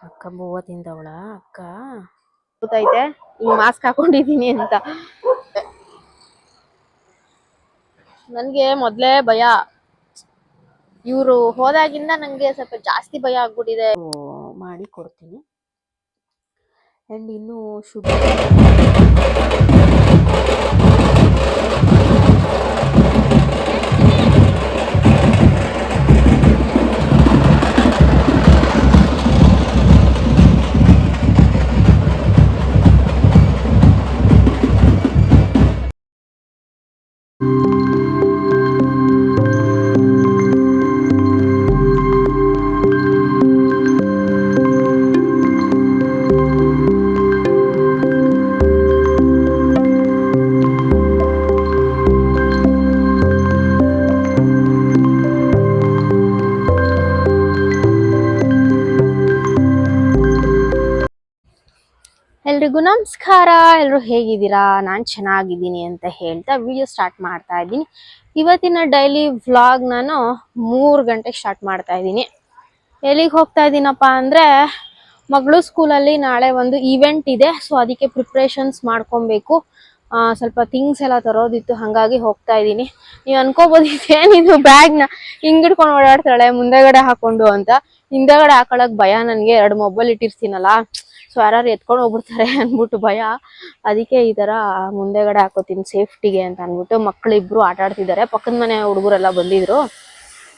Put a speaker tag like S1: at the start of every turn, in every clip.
S1: ಅಕ್ಕ ಬೂವ ತಿಂದವಳ ಅಕ್ಕ?
S2: ಗೊತ್ತೈತೆ ಈ ಮಾಸ್ಕ್ ಹಾಕೊಂಡಿದೀನಿ ಅಂತ. ನನ್ಗೆ ಮೊದ್ಲೇ ಭಯ. ಇವ್ರು ಹೋದಾಗಿಂದ ನಂಗೆ ಸ್ವಲ್ಪ ಜಾಸ್ತಿ ಭಯ ಆಗ್ಬಿಟ್ಟಿದೆ.
S1: ಮಾಡಿ ಕೊಡ್ತೀನಿ. ಅಂಡ್ ಇನ್ನು ಶುಗರ್
S2: ಎಲ್ರಿಗೂ ನಮಸ್ಕಾರ, ಎಲ್ರು ಹೇಗಿದ್ದೀರಾ? ನಾನ್ ಚೆನ್ನಾಗಿದ್ದೀನಿ ಅಂತ ಹೇಳ್ತಾ ವಿಡಿಯೋ ಸ್ಟಾರ್ಟ್ ಮಾಡ್ತಾ ಇದ್ದೀನಿ. ಇವತ್ತಿನ ಡೈಲಿ ವ್ಲಾಗ್ ನಾನು ಮೂರು ಗಂಟೆಗೆ ಸ್ಟಾರ್ಟ್ ಮಾಡ್ತಾ ಇದ್ದೀನಿ. ಎಲ್ಲಿಗೆ ಹೋಗ್ತಾ ಇದ್ದೀನಪ್ಪ ಅಂದ್ರೆ, ಮಗಳು ಸ್ಕೂಲಲ್ಲಿ ನಾಳೆ ಒಂದು ಈವೆಂಟ್ ಇದೆ ಸೊ ಅದಕ್ಕೆ ಪ್ರಿಪ್ರೇಷನ್ಸ್ ಮಾಡ್ಕೊಬೇಕು. ಸ್ವಲ್ಪ ಥಿಂಗ್ಸ್ ಎಲ್ಲ ತರೋದಿತ್ತು, ಹಾಗಾಗಿ ಹೋಗ್ತಾ ಇದ್ದೀನಿ. ನೀವು ಅನ್ಕೋಬೋದು ನೀನು ಬ್ಯಾಗ್ನ ಹಿಂಗಿಡ್ಕೊಂಡು ಓಡಾಡ್ತಾಳೆ, ಮುಂದೆಗಡೆ ಹಾಕೊಂಡು ಅಂತ. ಹಿಂದೆಗಡೆ ಹಾಕೊಳಕ್ ಭಯ ನನಗೆ, ಎರಡು ಮೊಬೈಲ್ ಇಟ್ಟಿರ್ತೀನಲ್ಲ. ಸೊ ಯಾರು ಎತ್ಕೊಂಡು ಹೋಗ್ಬಿಡ್ತಾರೆ ಅನ್ಬಿಟ್ಟು ಭಯ. ಅದಕ್ಕೆ ಈ ತರ ಮುಂದೆಗಡೆ ಹಾಕೋತೀನಿ ಸೇಫ್ಟಿಗೆ ಅಂತ ಅನ್ಬಿಟ್ಟು ಮಕ್ಕಳಿಬ್ರು ಆಟ ಆಡ್ತಿದ್ದಾರೆ. ಪಕ್ಕದ ಮನೆ ಹುಡುಗರೆಲ್ಲ ಬಂದಿದ್ರು.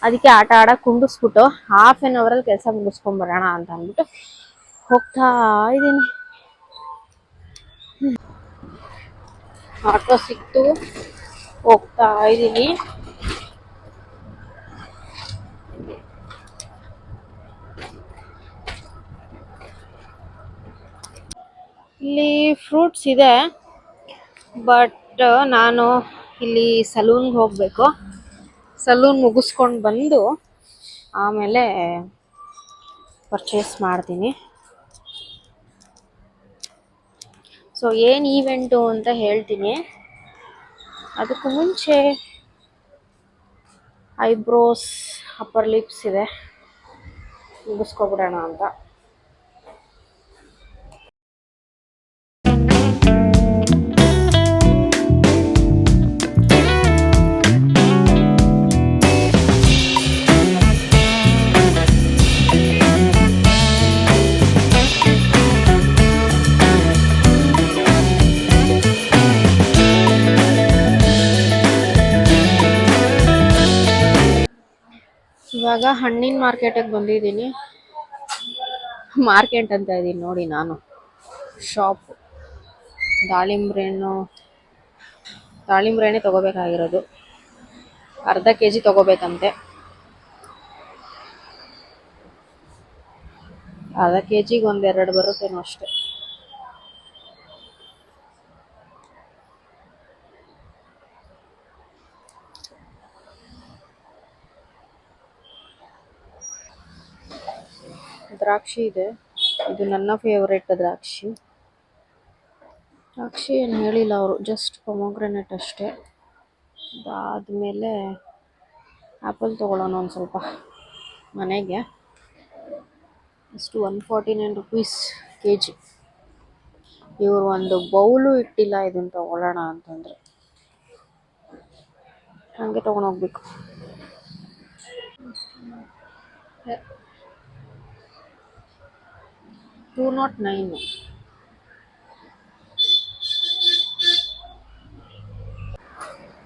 S2: ಅದಕ್ಕೆ ಆಟ ಆಡಕ್ ಕುಂಡಿಸ್ಬಿಟ್ಟು ಹಾಫ್ ಆನ್ ಅವರಲ್ಲಿ ಕೆಲಸ ಮುಗಿಸ್ಕೊಂಡ್ ಬರೋಣ ಅಂತ ಅಂದ್ಬಿಟ್ಟು ಹೋಗ್ತಾ ಇದ್ದೀನಿ. ಆಟೋ ಸಿಕ್ತು ಹೋಗ್ತಾ ಇದ್ದೀನಿ ಇಲ್ಲಿ ಫ್ರೂಟ್ಸ್ ಇದೆ ಬಟ್ ನಾನು ಇಲ್ಲಿ ಸಲೂನ್ಗೆ ಹೋಗಬೇಕು. ಸಲೂನ್ ಮುಗಿಸ್ಕೊಂಡು ಬಂದು ಆಮೇಲೆ ಪರ್ಚೇಸ್ ಮಾಡ್ತೀನಿ. ಸೊ ಏನು ಈವೆಂಟು ಅಂತ ಹೇಳ್ತೀನಿ. ಅದಕ್ಕೂ ಮುಂಚೆ ಐಬ್ರೋಸ್ ಅಪ್ಪರ್ ಲಿಪ್ಸ್ ಇದೆ. ಮುಗಿಸ್ಕೊಬಿಡೋಣ ಅಂತ. ಇವಾಗ ಹಣ್ಣಿನ ಮಾರ್ಕೆಟಿಗೆ ಬಂದಿದ್ದೀನಿ. ಮಾರ್ಕೆಟ್ ಅಂತ ಇದ್ದೀನಿ ನೋಡಿ ನಾನು. ಶಾಪ್ ದಾಳಿಂಬ್ರೆ ಹಣ್ಣು ದಾಳಿಂಬ್ರೆ ಹಣ್ಣೆ ತಗೋಬೇಕಾಗಿರೋದು. ಅರ್ಧ ಕೆ ಜಿ ತಗೋಬೇಕಂತೆ. ಅರ್ಧ ಕೆ ಜಿಗೆ ಒಂದೆರಡು ಬರುತ್ತೇನೋ ಅಷ್ಟೆ. ದ್ರಾಕ್ಷಿ ಇದೆ. ಇದು ನನ್ನ ಫೇವರೆಟ್ ದ್ರಾಕ್ಷಿ. ದ್ರಾಕ್ಷಿ ಏನು ಹೇಳಿಲ್ಲ ಅವರು ಜಸ್ಟ್ ಪೊಮೊಗ್ರೆನೇಟ್ ಅಷ್ಟೇ. ಅದಾದಮೇಲೆ ಆ್ಯಪಲ್ ತೊಗೊಳ್ಳೋಣ ಒಂದು ಸ್ವಲ್ಪ ಮನೆಗೆ. ಇಷ್ಟು one forty nine rupees K G ಇವರು ಒಂದು ಬೌಲು ಇಟ್ಟಿಲ್ಲ ಇದನ್ನು ತಗೊಳ್ಳೋಣ ಅಂತಂದರೆ. ಹಾಗೆ ತೊಗೊಂಡೋಗ್ಬೇಕು ಟೂ ನಾಟ್ ನೈನ್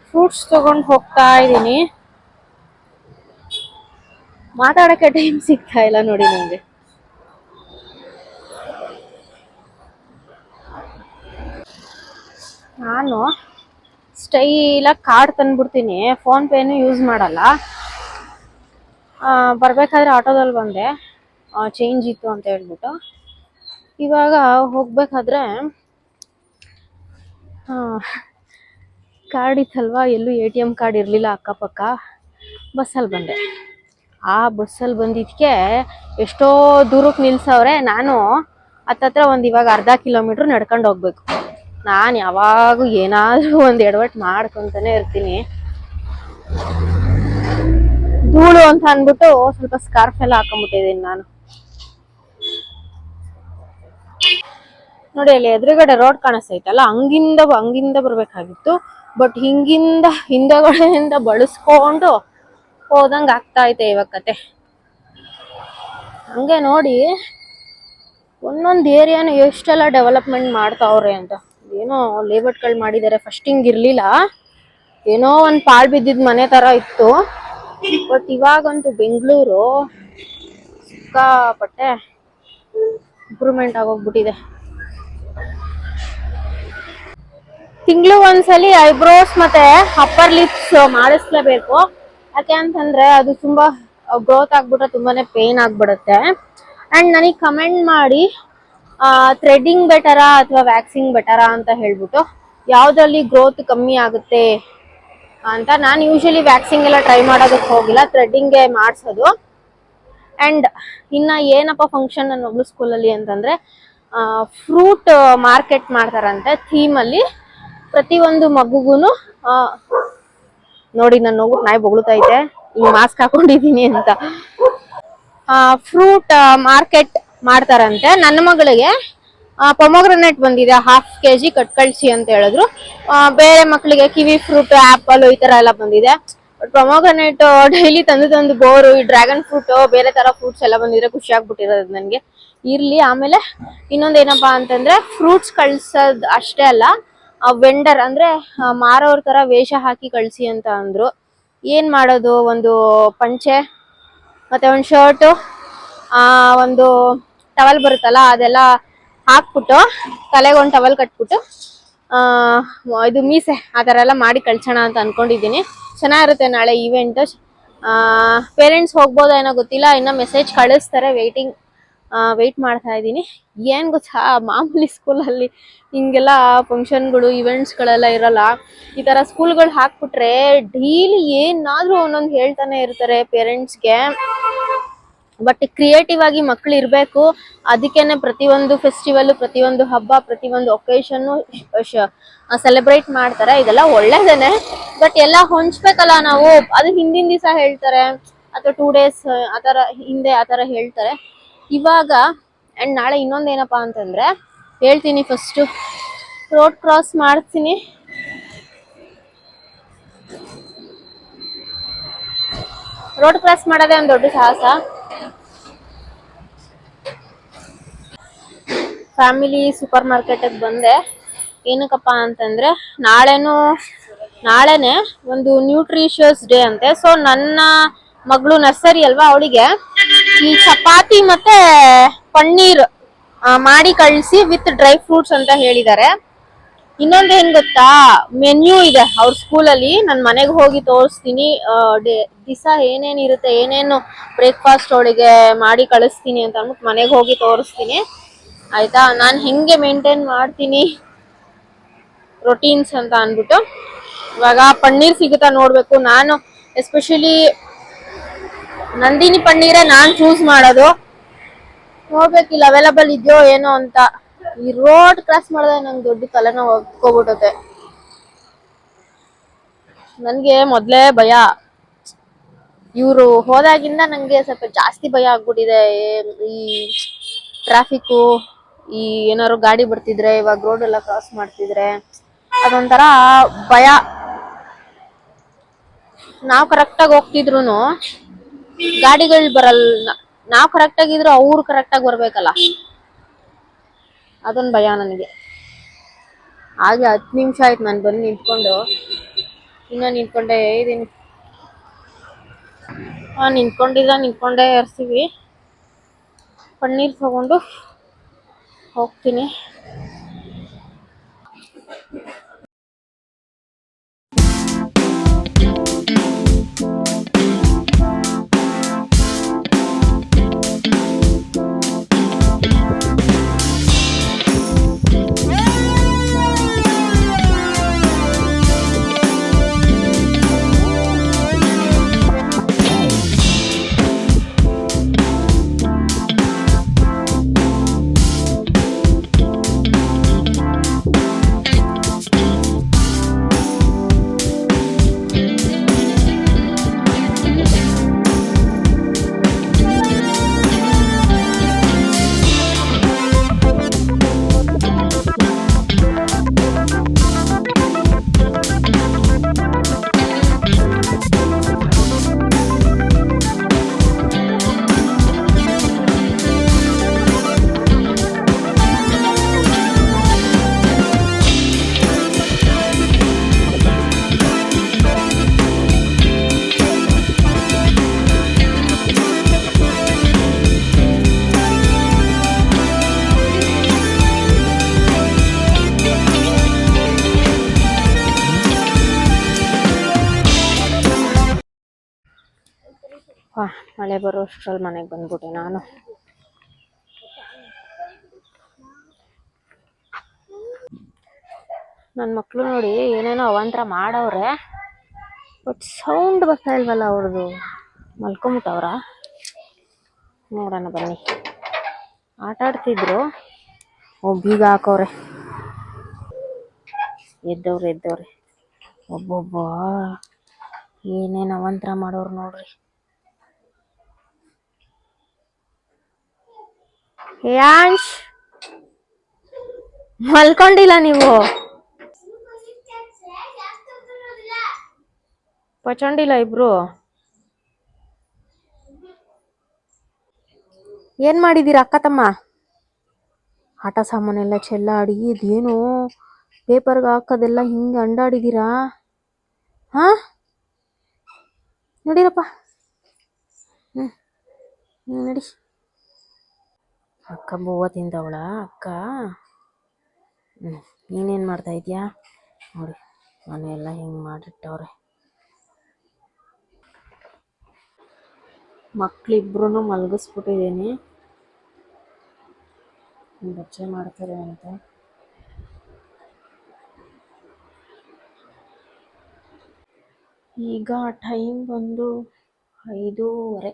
S2: ಫ್ರೂಟ್ಸ್ ತಗೊಂಡು ಹೋಗ್ತಾ ಇದ್ದೀನಿ. ಮಾತಾಡಕ್ಕೆ ಟೈಮ್ ಸಿಗ್ತಾ ಇಲ್ಲ ನೋಡಿ ನನಗೆ ನಾನು ಸ್ಟೈಲಾಗಿ ಕಾರ್ಡ್ ತಂದ್ಬಿಡ್ತೀನಿ. ಫೋನ್ ಪೇನು ಯೂಸ್ ಮಾಡಲ್ಲ. ಬರ್ಬೇಕಾದ್ರೆ ಆಟೋದಲ್ಲಿ ಬಂದೆ. ಚೇಂಜ್ ಇತ್ತು ಅಂತ ಹೇಳ್ಬಿಟ್ಟು. ಇವಾಗ ಹೋಗ್ಬೇಕಾದ್ರೆ ಕಾರ್ಡ್ ಇತ್ತಲ್ವಾ? ಎಲ್ಲೂ ಎ ಟಿ ಎಂ ಕಾರ್ಡ್ ಇರಲಿಲ್ಲ ಅಕ್ಕಪಕ್ಕ. ಬಸ್ಸಲ್ಲಿ ಬಂದೆ. ಆ ಬಸ್ಸಲ್ಲಿ ಬಂದಿದ್ದಕ್ಕೆ ಎಷ್ಟೋ ದೂರಕ್ಕೆ ನಿಲ್ಸವ್ರೆ. ನಾನು ಹತ್ತತ್ರ ಒಂದು ಇವಾಗ ಅರ್ಧ ಕಿಲೋಮೀಟ್ರ್ ನಡ್ಕೊಂಡು ಹೋಗ್ಬೇಕು. ನಾನು ಯಾವಾಗೂ ಏನಾದರೂ ಒಂದು ಎಡವಟ್ಟು ಮಾಡ್ಕೊತಾನೆ ಇರ್ತೀನಿ. ಧೂಳು ಅಂತ ಅಂದ್ಬಿಟ್ಟು ಸ್ವಲ್ಪ ಸ್ಕಾರ್ಫ್ ಎಲ್ಲ ಹಾಕೊಂಡ್ಬಿಟ್ಟಿದ್ದೀನಿ ನಾನು. ನೋಡಿ ಅಲ್ಲಿ ಎದುರುಗಡೆ ರೋಡ್ ಕಾಣಿಸ್ತೈತಲ್ಲ ಹಂಗಿಂದ ಹಂಗಿಂದ ಬರ್ಬೇಕಾಗಿತ್ತು. ಬಟ್ ಹಿಂಗಿಂದ, ಹಿಂದಗಡೆಯಿಂದ ಬಳಸ್ಕೊಂಡು ಹೋದಂಗ ಆಗ್ತಾ ಐತೆ ಇವಾಗ ಕತೆ. ಹಂಗೆ ನೋಡಿ, ಒಂದೊಂದು ಏರಿಯಾನು ಎಷ್ಟೆಲ್ಲ ಡೆವಲಪ್ಮೆಂಟ್ ಮಾಡ್ತಾವ್ರೆ ಅಂತ. ಏನೋ ಲೇಔಟ್ಗಳು ಮಾಡಿದ್ದಾರೆ ಫಸ್ಟ್ ಹಿಂಗ್ ಇರ್ಲಿಲ್ಲ. ಏನೋ ಒಂದ್ ಪಾಳ್ ಬಿದ್ದಿದ್ ಮನೆ ತರ ಇತ್ತು. ಬಟ್ ಇವಾಗಂತೂ ಬೆಂಗಳೂರು ಸಿಕ್ಕಾಪಟ್ಟೆ ಇಂಪ್ರೂವ್ಮೆಂಟ್ ಆಗೋಗ್ಬಿಟ್ಟಿದೆ. ತಿಂಗಳು ಒಂದ್ಸಲಿ ಐಬ್ರೋಸ್ ಮತ್ತೆ ಅಪ್ಪರ್ ಲಿಪ್ಸ್ ಮಾಡಿಸ್ಲೇಬೇಕು. ಯಾಕೆ ಅಂತಂದ್ರೆ ಅದು ತುಂಬಾ ಗ್ರೋತ್ ಆಗ್ಬಿಟ್ರೆ ತುಂಬಾನೇ ಪೇನ್ ಆಗ್ಬಿಡುತ್ತೆ. ಅಂಡ್ ನನಗೆ ಕಮೆಂಟ್ ಮಾಡಿ ಥ್ರೆಡ್ಡಿಂಗ್ ಬೆಟರಾ ಅಥವಾ ವ್ಯಾಕ್ಸಿಂಗ್ ಬೆಟರಾ ಅಂತ ಹೇಳ್ಬಿಟ್ಟು, ಯಾವ್ದ್ರಲ್ಲಿ ಗ್ರೋತ್ ಕಮ್ಮಿ ಆಗುತ್ತೆ ಅಂತ ನಾನು ಯೂಶಲಿ ವ್ಯಾಕ್ಸಿಂಗ್ ಎಲ್ಲ ಟ್ರೈ ಮಾಡೋದಕ್ಕೆ ಹೋಗಿಲ್ಲ ಥ್ರೆಡ್ಡಿಂಗ್ಗೆ ಮಾಡಿಸೋದು. ಅಂಡ್ ಇನ್ನ ಏನಪ್ಪ ಫಂಕ್ಷನ್ ನನ್ನ ಮಗಳು ಸ್ಕೂಲಲ್ಲಿ ಅಂತಂದ್ರೆ ಫ್ರೂಟ್ ಮಾರ್ಕೆಟ್ ಮಾಡ್ತಾರಂತೆ ಥೀಮ್ ಅಲ್ಲಿ. ಪ್ರತಿಯೊಂದು ಮಗುಗುನು ನೋಡಿ ನನ್ನ ಹೋಗ್ಬಿಟ್ಟು ನಾಯಿ ಇದೆ. ಈ ಮಾಸ್ಕ್ ಹಾಕೊಂಡಿದೀನಿ ಅಂತ. ಫ್ರೂಟ್ ಮಾರ್ಕೆಟ್ ಮಾಡ್ತಾರಂತೆ. ನನ್ನ ಮಗಳಿಗೆ ಪೊಮೊಗ್ರನೇಟ್ ಬಂದಿದೆ ಹಾಫ್ ಕೆ ಜಿ ಕಟ್ ಕಳ್ಸಿ ಅಂತ ಹೇಳಿದ್ರು. ಬೇರೆ ಮಕ್ಕಳಿಗೆ ಕಿವಿ ಫ್ರೂಟ್ ಆಪಲ್ ಈ ತರ ಎಲ್ಲ ಬಂದಿದೆ. ಬಟ್ ಪೊಮೊಗ್ರನೇಟ್ ಡೈಲಿ ತಂದು ತಂದು ಬೋರು, ಈ ಡ್ರ್ಯಾಗನ್ ಫ್ರೂಟ್ ಬೇರೆ ತರ ಫ್ರೂಟ್ಸ್ ಎಲ್ಲ ಬಂದಿದ್ರೆ ಖುಷಿ ಆಗ್ಬಿಟ್ಟಿರೋದು ನನಗೆ. ಇರ್ಲಿ, ಆಮೇಲೆ ಇನ್ನೊಂದ್ ಏನಪ್ಪಾ ಅಂತಂದ್ರೆ ಫ್ರೂಟ್ಸ್ ಕಳ್ಸೋದ್ ಅಷ್ಟೇ ಅಲ್ಲ. ವೆಂಡರ್ ಅಂದ್ರೆ ಆ, ಮಾರೋರ್ ತರ ವೇಷ ಹಾಕಿ ಕಳ್ಸಿ ಅಂತ ಅಂದ್ರು. ಏನ್ ಮಾಡೋದು? ಒಂದು ಪಂಚೆ ಮತ್ತೆ ಒಂದು ಶರ್ಟು ಆ ಒಂದು ಟವಲ್ ಬರುತ್ತಲ್ಲ ಅದೆಲ್ಲ ಹಾಕ್ಬಿಟ್ಟು ತಲೆಗೆ ಒಂದು ಟವಲ್ ಕಟ್ಬಿಟ್ಟು ಆ ಇದು ಮೀಸೆ ಆ ಥರ ಎಲ್ಲ ಮಾಡಿ ಕಳ್ಸೋಣ ಅಂತ ಅನ್ಕೊಂಡಿದ್ದೀನಿ. ಚೆನ್ನಾಗಿರುತ್ತೆ ನಾಳೆ ಈವೆಂಟ್ ಪೇರೆಂಟ್ಸ್ ಹೋಗ್ಬೋದಾ ಏನೋ ಗೊತ್ತಿಲ್ಲ ಇನ್ನ ಮೆಸೇಜ್ ಕಳಿಸ್ತಾರೆ ವೇಟಿಂಗ್ ವೆಯ್ಟ್ ಮಾಡ್ತಾ ಇದ್ದೀನಿ. ಏನು ಗೊತ್ತಾ? ಮಾಮೂಲಿ ಸ್ಕೂಲಲ್ಲಿ ಹಿಂಗೆಲ್ಲ ಫಂಕ್ಷನ್ಗಳು ಇವೆಂಟ್ಸ್ಗಳೆಲ್ಲ ಇರಲ್ಲ. ಈ ಥರ ಸ್ಕೂಲ್ಗಳು ಹಾಕ್ಬಿಟ್ರೆ ಡೈಲಿ ಏನಾದರೂ ಒಂದೊಂದು ಹೇಳ್ತಾನೆ ಇರ್ತಾರೆ ಪೇರೆಂಟ್ಸ್ಗೆ ಬಟ್ ಕ್ರಿಯೇಟಿವ್ ಆಗಿ ಮಕ್ಕಳು ಇರಬೇಕು. ಅದಕ್ಕೇನೆ ಪ್ರತಿಯೊಂದು ಫೆಸ್ಟಿವಲ್ ಪ್ರತಿಯೊಂದು ಹಬ್ಬ, ಪ್ರತಿಯೊಂದು ಒಕೇಶನ್ನು ಸೆಲೆಬ್ರೇಟ್ ಮಾಡ್ತಾರೆ. ಇದೆಲ್ಲ ಒಳ್ಳೇದೇನೆ. ಬಟ್ ಎಲ್ಲ ಹೊಂಚ್ಬೇಕಲ್ಲ ನಾವು. ಅದು ಹಿಂದಿನ ದಿವಸ ಹೇಳ್ತಾರೆ. ಅಥವಾ ಟೂ ಡೇಸ್ ಆ ಥರ ಹಿಂದೆ ಆ ಥರ ಹೇಳ್ತಾರೆ. ಇವಾಗ ಆ್ಯಂಡ್ ನಾಳೆ ಇನ್ನೊಂದು ಏನಪ್ಪ ಅಂತಂದ್ರೆ, ಹೇಳ್ತೀನಿ ಫಸ್ಟು ರೋಡ್ ಕ್ರಾಸ್ ಮಾಡ್ತೀನಿ. ರೋಡ್ ಕ್ರಾಸ್ ಮಾಡೋದೇ ಒಂದು ದೊಡ್ಡ ಸಾಹಸ. ಫ್ಯಾಮಿಲಿ ಸೂಪರ್ ಮಾರ್ಕೆಟಿಗೆ ಬಂದೆ. ಏನಕ್ಕಪ್ಪ ಅಂತಂದ್ರೆ, ನಾಳೆನೂ, ನಾಳೆನೇ ಒಂದು ನ್ಯೂಟ್ರಿಷಿಯಸ್ ಡೇ ಅಂತೆ. ಸೊ ನನ್ನ ಮಗಳು ನರ್ಸರಿ ಅಲ್ವಾ ಅವಳಿಗೆ? ಈ ಚಪಾತಿ ಮತ್ತೆ ಪನ್ನೀರ್ ಮಾಡಿ ಕಳಿಸಿ ವಿತ್ ಡ್ರೈ ಫ್ರೂಟ್ಸ್ ಅಂತ ಹೇಳಿದ್ದಾರೆ. ಇನ್ನೊಂದು ಏನ್ ಗೊತ್ತಾ? ಮೆನ್ಯೂ ಇದೆ ಅವ್ರ ಸ್ಕೂಲಲ್ಲಿ. ನಾನು ಮನೆಗೆ ಹೋಗಿ ತೋರಿಸ್ತೀನಿ. ದಿಸ ಏನೇನ್ ಇರುತ್ತೆ, ಏನೇನು ಬ್ರೇಕ್ಫಾಸ್ಟ್ ಅವಳಿಗೆ ಮಾಡಿ ಕಳಿಸ್ತೀನಿ ಅಂತ ಅಂದ್ಬಿಟ್ಟು ಮನೆಗೆ ಹೋಗಿ ತೋರಿಸ್ತೀನಿ. ಆಯ್ತಾ? ನಾನು ಹೆಂಗೆ ಮೇಂಟೈನ್ ಮಾಡ್ತೀನಿ? ರೊಟೀನ್ಸ್ ಅಂತ ಅಂದ್ಬಿಟ್ಟು. ಇವಾಗ ಪನ್ನೀರ್ ಸಿಗುತ್ತಾ ನೋಡ್ಬೇಕು. ನಾನು ಎಸ್ಪೆಷಲಿ ನಂದಿನಿ ಪನ್ನೀರೇ ನಾನ್ ಚೂಸ್ ಮಾಡೋದು. ಇಲ್ಲಿ ಅವೈಲಬಲ್ ಇದೆಯೋ ಏನೋ ಅಂತ. ಈ ರೋಡ್ ಕ್ರಾಸ್ ಮಾಡಿದ್ರೆ ನಂಗೆ ದೊಡ್ಡ ತಲೆನೋ ಹೋಗ್ಬಿಟ್ಟತೆ ನನ್ಗೆ ಮೊದ್ಲೇ ಭಯ. ಇವ್ರು ಹೋದಾಗಿಂದ ನಂಗೆ ಸ್ವಲ್ಪ ಜಾಸ್ತಿ ಭಯ ಆಗ್ಬಿಟ್ಟಿದೆ. ಈ ಟ್ರಾಫಿಕ್ಕು ಈ ಏನಾದ್ರು ಗಾಡಿ ಬರ್ತಿದ್ರೆ ಇವಾಗ ರೋಡ್ ಎಲ್ಲ ಕ್ರಾಸ್ ಮಾಡ್ತಿದ್ರೆ, ಅದೊಂಥರ ಭಯ. ನಾವು ಕರೆಕ್ಟಾಗಿ ಹೋಗ್ತಿದ್ರು ಗಾಡಿಗಳು ಬರಲ್ಲ. ನಾವ್ ಕರೆಕ್ಟ್ ಆಗಿದ್ರು ಅವ್ರು ಕರೆಕ್ಟ್ ಆಗಿ ಬರ್ಬೇಕಲ್ಲ. ಅದೊಂದು ಭಯ ನನಗೆ. ಹಾಗೆ ಹತ್ತು ನಿಮಿಷ ಆಯ್ತು ನಾನು ಬಂದು ನಿಂತ್ಕೊಂಡು. ಇನ್ನೂ ನಿಂತ್ಕೊಂಡೆ ಇದೀನಿ. ಆ ನಿಂತ್ಕೊಂಡಿದ್ದ, ನಿಂತ್ಕೊಂಡೇ ಇರ್ತೀವಿ. ಪನ್ನೀರ್ ತಗೊಂಡು ಹೋಗ್ತೀನಿ. ಮಳೆ ಬರೋ ಅಷ್ಟ್ರಲ್ಲಿ ಮನೆಗೆ ಬಂದ್ಬಿಟ್ಟೆ ನಾನು. ನನ್ನ ಮಕ್ಕಳು ನೋಡಿ ಏನೇನೋ ಅವಾಂತರ ಮಾಡವ್ರೆ ಬಟ್ ಸೌಂಡ್ ಬರ್ತಾ ಇಲ್ವಲ್ಲ ಅವ್ರದ್ದು ಮಲ್ಕೊಂಬಿಟ್ಟವ್ರ? ನೋಡೋಣ ಬನ್ನಿ. ಆಟ ಆಡ್ತಿದ್ರು. ಒಬ್ಬೀಗ ಹಾಕವ್ರೆ. ಎದ್ದವ್ರೆ ಎದ್ದವ್ರೆ. ಒಬ್ಬೊಬ್ಬ ಏನೇನು ಅವಂತ್ರ ಮಾಡೋರು ನೋಡ್ರಿ. ಯಾಂಶ್ ಮಲ್ಕೊಂಡಿಲ್ಲ ನೀವು? ಪಚಂಡಿಲ್ಲ ಇಬ್ರು? ಏನ್ ಮಾಡಿದೀರ ಅಕ್ಕ ತಮ್ಮ? ಆಟ ಸಾಮಾನೆಲ್ಲ ಚೆಲ್ಲಾಡಿ, ಇದೇನು ಪೇಪರ್ಗೆ ಹಾಕೋದೆಲ್ಲ ಹಿಂಗೆ ಅಂಡಾಡಿದ್ದೀರಾ ಹಾ? ನೋಡಿರಪ್ಪ. ಹ್ಞೂ ನಡಿ. ಅಕ್ಕ ಬೂವ ತಿಂದವಳ ಅಕ್ಕ, ಹ್ಮ್, ನೀನೇನ್ ಮಾಡ್ತಾ ಇದೀಯಾ? ನೋಡಿ, ಮನೆಯೆಲ್ಲ ಹಿಂಗೆ ಮಾಡಿಟ್ಟವ್ರೆ. ಮಕ್ಳಿಬ್ರು ಮಲಗಿಸ್ಬಿಟ್ಟಿದ್ದೀನಿ ಬಚ್ಚೆ ಮಾಡ್ತಾರೆ ಅಂತ. ಈಗ ಟೈಮ್ ಬಂದು ಐದೂವರೆ.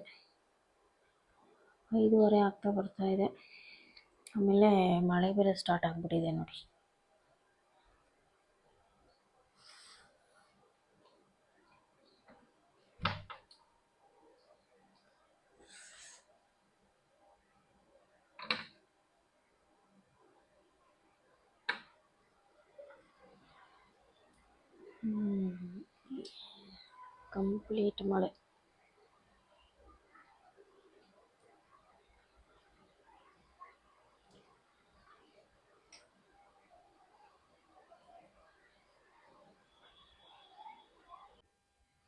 S2: ಐದೂವರೆ ಆಗ್ತಾ ಬರ್ತಾ ಇದೆ ಆಮೇಲೆ ಮಳೆ ಬೇರೆ ಸ್ಟಾರ್ಟ್ ಆಗಿಬಿಟ್ಟಿದೆ ನೋಡಿ ಕಂಪ್ಲೀಟ್ ಮಳೆ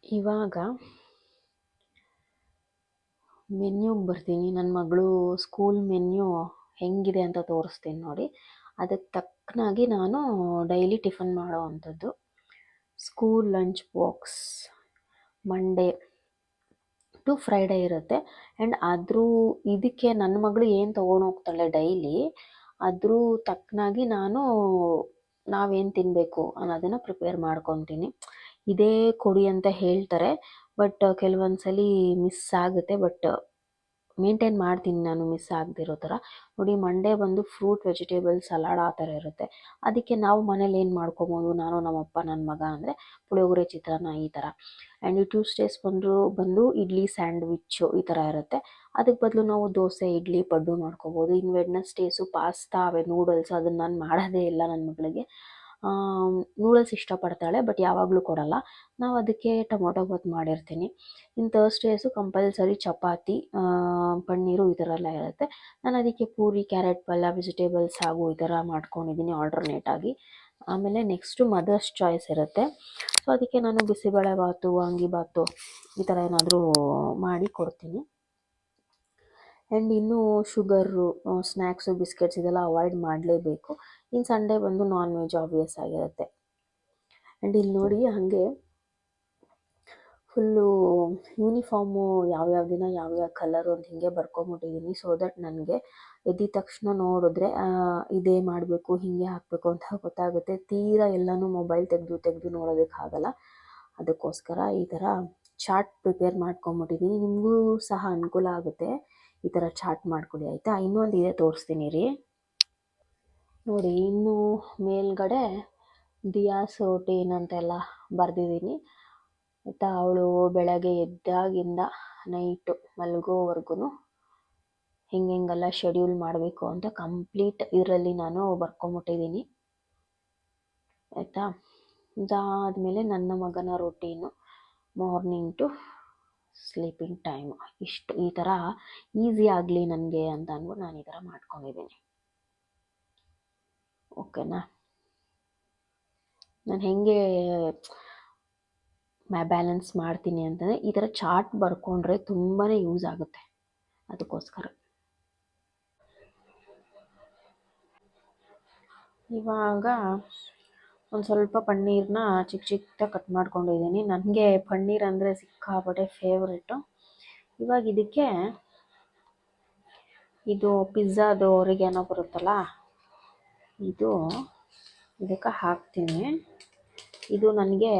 S2: ಇವಾಗ ಮೆನ್ಯೂಗೆ ಬರ್ತೀನಿ. ನನ್ನ ಮಗಳು ಸ್ಕೂಲ್ ಮೆನ್ಯೂ ಹೆಂಗಿದೆ ಅಂತ ತೋರಿಸ್ತೀನಿ ನೋಡಿ. ಅದಕ್ಕೆ ತಕ್ಕನಾಗಿ ನಾನು ಡೈಲಿ ಟಿಫನ್ ಮಾಡೋ ಅಂಥದ್ದು. School lunch box Monday to Friday ಇರುತ್ತೆ. ಆ್ಯಂಡ್ ಅದ್ರ ಇದಕ್ಕೆ ನನ್ನ ಮಗಳು ಏನು ತೊಗೊಂಡು ಹೋಗ್ತಾಳೆ ಡೈಲಿ ಅದ್ರ ತಕ್ಕನಾಗಿ ನಾನು ನಾವೇನು ತಿನ್ನಬೇಕು ಅನ್ನೋದನ್ನು ಪ್ರಿಪೇರ್ ಮಾಡ್ಕೊತೀನಿ. ಇದೇ ಕೊಡಿ ಅಂತ ಹೇಳ್ತಾರೆ. ಬಟ್ ಕೆಲವೊಂದು ಸಲ ಮಿಸ್ ಆಗುತ್ತೆ. ಬಟ್ ಮೇಂಟೈನ್ ಮಾಡ್ತೀನಿ ನಾನು ಮಿಸ್ ಆಗದಿರೋ ಥರ. ನೋಡಿ ಮಂಡೇ ಬಂದು ಫ್ರೂಟ್ ವೆಜಿಟೇಬಲ್ ಸಲಾಡ್ ಆ ಥರ ಇರುತ್ತೆ. ಅದಕ್ಕೆ ನಾವು ಮನೇಲಿ ಏನು ಮಾಡ್ಕೊಬೋದು? ನಾನು ನಮ್ಮಪ್ಪ ನನ್ನ ಮಗ ಅಂದರೆ ಪುಳಿಯೋಗರೆ, ಚಿತ್ರಾನ್ನ ಈ ಥರ. ಆ್ಯಂಡ್ ಟ್ಯೂಸ್ಡೇಸ್ ಬಂದು ಬಂದು ಇಡ್ಲಿ ಸ್ಯಾಂಡ್ವಿಚ್ಚು ಈ ಥರ ಇರುತ್ತೆ. ಅದಕ್ಕೆ ಬದಲು ನಾವು ದೋಸೆ, ಇಡ್ಲಿ, ಪಡ್ಡು ಮಾಡ್ಕೊಬೋದು. ಇನ್ನು ವೆಡ್ನಸ್ಡೇಸು ಪಾಸ್ತಾ ಅವೆ ನೂಡಲ್ಸ್ ಅದನ್ನು ನಾನು ಮಾಡೋದೇ ಇಲ್ಲ ನನ್ನ ಮಗಳಿಗೆ. ನೂಡಲ್ಸ್ ಇಷ್ಟಪಡ್ತಾಳೆ ಬಟ್ ಯಾವಾಗಲೂ ಕೊಡಲ್ಲ. ನಾವು ಅದಕ್ಕೆ ಟೊಮೊಟೊ ಬಾತ್ ಮಾಡಿರ್ತೀನಿ. ಇನ್ನು ತರ್ಸ್ಡೇಸು ಕಂಪಲ್ಸರಿ ಚಪಾತಿ ಪನ್ನೀರು ಈ ಥರ ಎಲ್ಲ ಇರುತ್ತೆ. ನಾನು ಅದಕ್ಕೆ ಪೂರಿ ಕ್ಯಾರೆಟ್ ಪಲ್ಯ ವೆಜಿಟೇಬಲ್ಸ್ ಹಾಗೂ ಈ ಥರ ಮಾಡ್ಕೊಂಡಿದ್ದೀನಿ ಆಲ್ಟರ್ನೇಟಾಗಿ ಆಮೇಲೆ ನೆಕ್ಸ್ಟು ಮದರ್ಸ್ ಚಾಯ್ಸ್ ಇರುತ್ತೆ. ಸೊ ಅದಕ್ಕೆ ನಾನು ಬಿಸಿಬೇಳೆ ಬಾತು ವಾಂಗಿಬಾತು ಈ ಥರ ಏನಾದರೂ ಮಾಡಿ ಕೊಡ್ತೀನಿ. ಆ್ಯಂಡ್ ಇನ್ನೂ ಶುಗರು ಸ್ನ್ಯಾಕ್ಸು ಬಿಸ್ಕೆಟ್ಸ್ ಇದೆಲ್ಲ ಅವಾಯ್ಡ್ ಮಾಡಲೇಬೇಕು. ಇನ್ನು ಸಂಡೇ ಬಂದು ನಾನ್ ವೆಜ್ ಆಬ್ವಿಯಸ್ ಆಗಿರುತ್ತೆ. ಆ್ಯಂಡ್ ಇಲ್ಲಿ ನೋಡಿ ಹಾಗೆ ಫುಲ್ಲು ಯೂನಿಫಾರ್ಮು ಯಾವ್ಯಾವ ದಿನ ಯಾವ್ಯಾವ ಕಲರು ಅಂತ ಹಿಂಗೆ ಬರ್ಕೊಂಬಿಟ್ಟಿದ್ದೀನಿ ಸೊ ದಟ್ ನನಗೆ ಎದ್ದಿದ ತಕ್ಷಣ ನೋಡಿದ್ರೆ ಇದೇ ಮಾಡಬೇಕು, ಹೀಗೆ ಹಾಕಬೇಕು ಅಂತ ಗೊತ್ತಾಗುತ್ತೆ. ತೀರಾ ಎಲ್ಲನೂ ಮೊಬೈಲ್ ತೆಗೆದು ತೆಗೆದು ನೋಡೋದಕ್ಕಾಗಲ್ಲ ಅದಕ್ಕೋಸ್ಕರ ಈ ಥರ ಚಾರ್ಟ್ ಪ್ರಿಪೇರ್ ಮಾಡ್ಕೊಂಬಿಟ್ಟಿದ್ದೀನಿ ನಿಮಗೂ ಸಹ ಅನುಕೂಲ ಆಗುತ್ತೆ ಈ ಥರ ಚಾರ್ಟ್ ಮಾಡ್ಕೊಳ್ಳಿ, ಆಯಿತಾ? ಇನ್ನೊಂದು ಇದೆ, ತೋರಿಸ್ತೀನಿ ರೀ. ನೋಡಿ, ಇನ್ನು ಮೇಲ್ಗಡೆ ದಿಯಾಸ್ ರೋಟೀನ್ ಅಂತೆಲ್ಲ ಬರೆದಿದ್ದೀನಿ. ಆಯಿತಾ? ಅವಳು ಬೆಳಗ್ಗೆ ಎದ್ದಾಗಿಂದ ನೈಟು ಮಲಗೋವರೆಗೂ ಹೆಂಗೆ ಹೆಂಗೆಲ್ಲ ಶೆಡ್ಯೂಲ್ ಮಾಡಬೇಕು ಅಂತ ಕಂಪ್ಲೀಟ್ ಇದರಲ್ಲಿ ನಾನು ಬರ್ಕೊಂಬಿಟ್ಟಿದ್ದೀನಿ. ಆಯಿತಾ? ಇದಾದಮೇಲೆ ನನ್ನ ಮಗನ routine morning to sleeping time ಇಷ್ಟು ಈ ಥರ ಈಸಿ ಆಗಲಿ ನನಗೆ ಅಂತ ಅಂದ್ಬಿಟ್ಟು ನಾನು ಈ ಥರ ಮಾಡ್ಕೊಂಡಿದ್ದೀನಿ. ಓಕೆನಾ ನಾನು ಹೇಗೆ ಮ್ಯಾ ಬ್ಯಾಲೆನ್ಸ್ ಮಾಡ್ತೀನಿ ಅಂತಂದರೆ ಈ ಥರ ಚಾರ್ಟ್ ಬರ್ಕೊಂಡ್ರೆ ತುಂಬಾ ಯೂಸ್ ಆಗುತ್ತೆ. ಅದಕ್ಕೋಸ್ಕರ. ಇವಾಗ ಒಂದು ಸ್ವಲ್ಪ ಪನ್ನೀರನ್ನ ಚಿಕ್ಕ ಚಿಕ್ಕದಾಗಿ ಕಟ್ ಮಾಡ್ಕೊಂಡಿದ್ದೀನಿ ನನಗೆ ಪನ್ನೀರ್ ಅಂದರೆ ಸಿಕ್ಕಾಪಟ್ಟೆ ಫೇವ್ರೇಟು
S1: ಇವಾಗ ಇದಕ್ಕೆ ಇದು ಪಿಜ್ಜಾದು ಏನೋ ಬರುತ್ತಲ್ಲ ಇದು ಇದಕ್ಕೆ ಹಾಕ್ತೀನಿ. ಇದು ನನಗೆ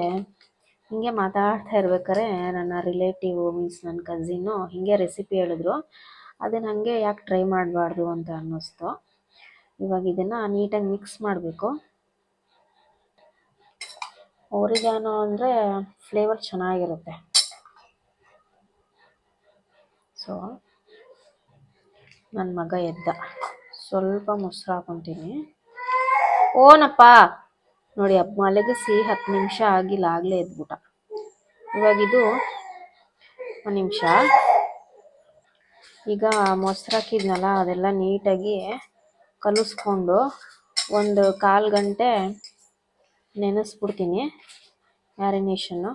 S1: ಹೀಗೆ ಮಾತಾಡ್ತಾ ಇರ್ಬೇಕಾರೆ ನನ್ನ ರಿಲೇಟಿವ್ ಮೀನ್ಸ್ ನನ್ನ ಕಝಿನ್ನು ಹೀಗೆ ರೆಸಿಪಿ ಹೇಳಿದ್ರು. ಅದನ್ನು ಹಾಗೆ ಯಾಕೆ ಟ್ರೈ ಮಾಡಬಾರ್ದು ಅಂತ ಅನ್ನಿಸ್ತು. ಇವಾಗ ಇದನ್ನು ನೀಟಾಗಿ ಮಿಕ್ಸ್ ಮಾಡಬೇಕು. ಓರಿಗ್ಯಾನೋ ಅಂದರೆ ಫ್ಲೇವರ್ ಚೆನ್ನಾಗಿರುತ್ತೆ. ಸೊ ನನ್ನ ಮಗ ಎದ್ದ. ಸ್ವಲ್ಪ ಮೊಸರು ಹಾಕೊತೀನಿ. ಓನಪ್ಪ. ನೋಡಿ ಅಪ್ಪ ಮಲಗಿಸಿ ಹತ್ತು ನಿಮಿಷ ಆಗಿಲ್ಲ, ಆಗಲೇ ಎದ್ಬಿಟ್ಟ. ಇವಾಗ ಇದು ಒಂದು ನಿಮಿಷ. ಈಗ ಮೊಸರು ಹಾಕಿದ್ನಲ್ಲ, ಅದೆಲ್ಲ ನೀಟಾಗಿ ಕಲಿಸ್ಕೊಂಡು ಒಂದು ಕಾಲು ಗಂಟೆ ನೆನೆಸ್ಬಿಡ್ತೀನಿ ಮ್ಯಾರಿನೇಷನ್ನು.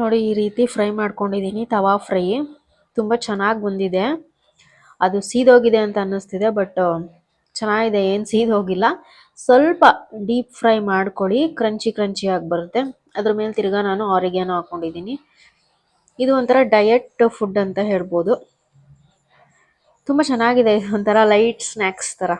S1: ನೋಡಿ ಈ ರೀತಿ ಫ್ರೈ ಮಾಡ್ಕೊಂಡಿದ್ದೀನಿ, ತವಾ ಫ್ರೈ. ತುಂಬ ಚೆನ್ನಾಗಿ ಬಂದಿದೆ. ಅದು ಸೀದೋಗಿದೆ ಅಂತ ಅನ್ನಿಸ್ತಿದೆ, ಬಟ್ ಚೆನ್ನಾಗಿದೆ. ಏನು ಸೀದೋಗಿಲ್ಲ. ಸ್ವಲ್ಪ ಡೀಪ್ ಫ್ರೈ ಮಾಡ್ಕೊಳ್ಳಿ, ಕ್ರಂಚಿ ಕ್ರಂಚಿ ಆಗಿ ಬರುತ್ತೆ. ಅದ್ರ ಮೇಲೆ ತಿರ್ಗಾ ನಾನು ಆರೋಗ್ಯನೂ ಹಾಕೊಂಡಿದ್ದೀನಿ. ಇದು ಒಂಥರ ಡಯಟ್ ಫುಡ್ ಅಂತ ಹೇಳ್ಬೋದು. ತುಂಬ ಚೆನ್ನಾಗಿದೆ ಇದು ಒಂಥರ ಲೈಟ್ ಸ್ನ್ಯಾಕ್ಸ್ ಥರ.